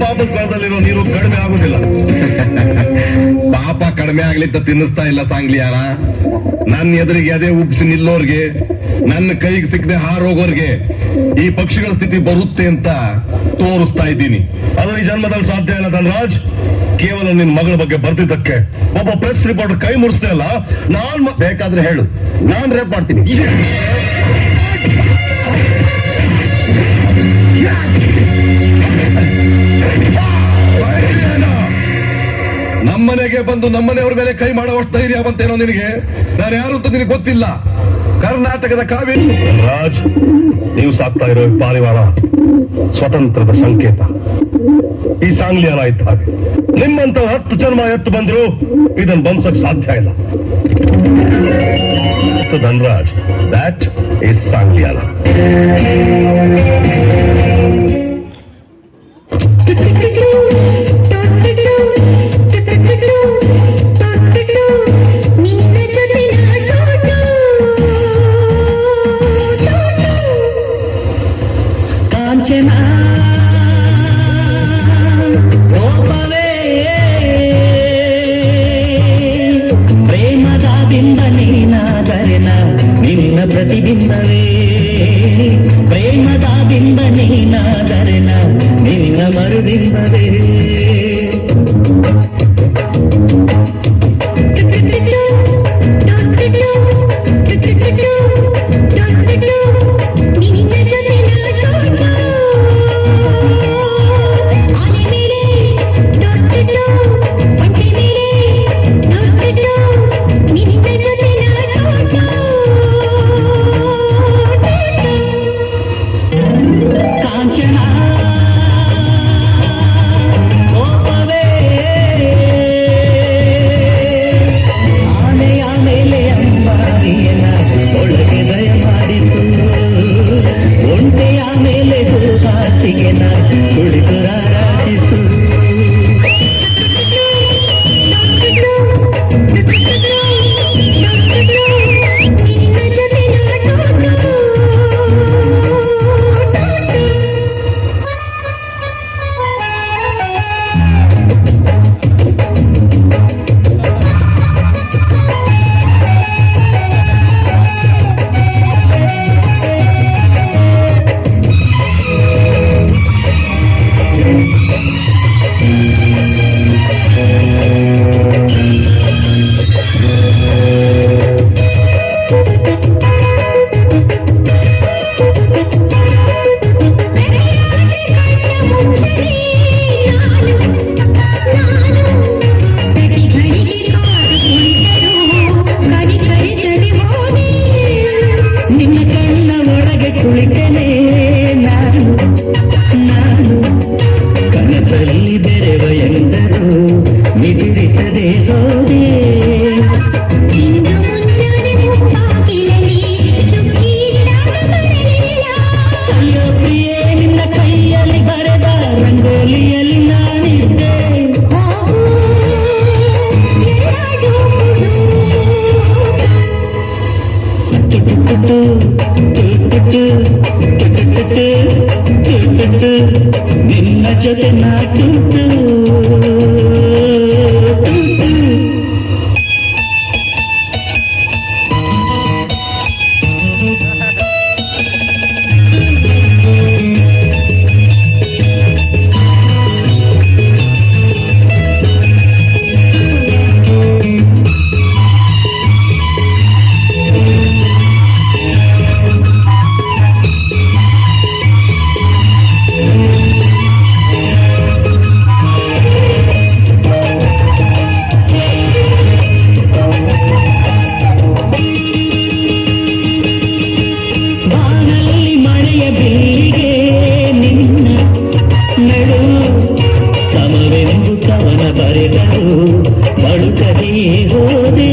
ಪಾಪದ ಕಾಲದಲ್ಲಿರೋ ನೀರು ಕಡಿಮೆ ಆಗುದಿಲ್ಲ. ಪಾಪ ಕಡಿಮೆ ಆಗ್ಲಿಂತ ತಿನ್ನಿಸ್ತಾ ಇಲ್ಲ ಸಾಂಗ್ಲಿಯಾನ ನನ್ನ ಎದುರಿಗೆ ಅದೇ ಉಪ್ಸಿ ನಿಲ್ಲೋರ್ಗೆ ನನ್ನ ಕೈಗೆ ಸಿಕ್ಕದೆ ಹಾರೋಗೋರ್ಗೆ ಈ ಪಕ್ಷಿಗಳ ಸ್ಥಿತಿ ಬರುತ್ತೆ ಅಂತ ತೋರಿಸ್ತಾ ಇದ್ದೀನಿ. ಅದು ಈ ಜನ್ಮದಲ್ಲಿ ಸಾಧ್ಯ ಇಲ್ಲ ಧನರಾಜ್. ಕೇವಲ ನಿನ್ ಮಗಳ ಬಗ್ಗೆ ಬರ್ತಿದ್ದಕ್ಕೆ ಒಬ್ಬ ಪ್ರೆಸ್ ರಿಪೋರ್ಟರ್ ಕೈ ಮುಡಿಸ್ದೆ ಅಲ್ಲ ನಾನ್ ಬೇಕಾದ್ರೆ ಹೇಳು. ನಾನ್ ರೇಪ್ ಮಾಡ್ತೀನಿ. ನಮ್ಮನೆಗೆ ಬಂದು ನಮ್ಮನೆಯವ್ರ ಮೇಲೆ ಕೈ ಮಾಡುವಷ್ಟು ಧೈರ್ಯ ಬಂತೇನೋ ನಿನಗೆ? ನಾನು ಯಾರು ಅಂತ ನಿನಗೆ ಗೊತ್ತಿಲ್ಲ. ಕರ್ನಾಟಕದ ಕಾವೇರಿ ರಾಜ್, ನೀವು ಸಾಕ್ತಾ ಇರೋ ಪಾರಿವಾಳ ಸ್ವತಂತ್ರದ ಸಂಕೇತ. ಈ ಸಾಂಗ್ಲಿಯಾನ ಇದ್ದ ಹಾಗೆ. ನಿಮ್ಮಂತ ಹತ್ತು ಜನ್ಮ ಎತ್ತು ಬಂದ್ರು ಇದನ್ನು ಬಂಸಕ್ ಸಾಧ್ಯ ಇಲ್ಲ. ಧನ್ರಾಜ್ ದಟ್ ಸಾಂಗ್ಲಿ ಸಾಂಗ್ಲಿಯಾನ ನೀನಾದರೆನ ನಿನ್ನ ಪ್ರತಿಬಿಂಬವೇ ಪ್ರೇಮದ ಬಿಂಬ ನೀನಾದರೆನ ನಿನ್ನ ಮರುಬಿಂಬವೇ నిన్న చెట్టు నాటు ಕವನ ಬರೆದರು ಬಳುಕದೇ ಹೋದೆ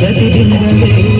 ಪ್ರತಿಬಿಂಬವೇ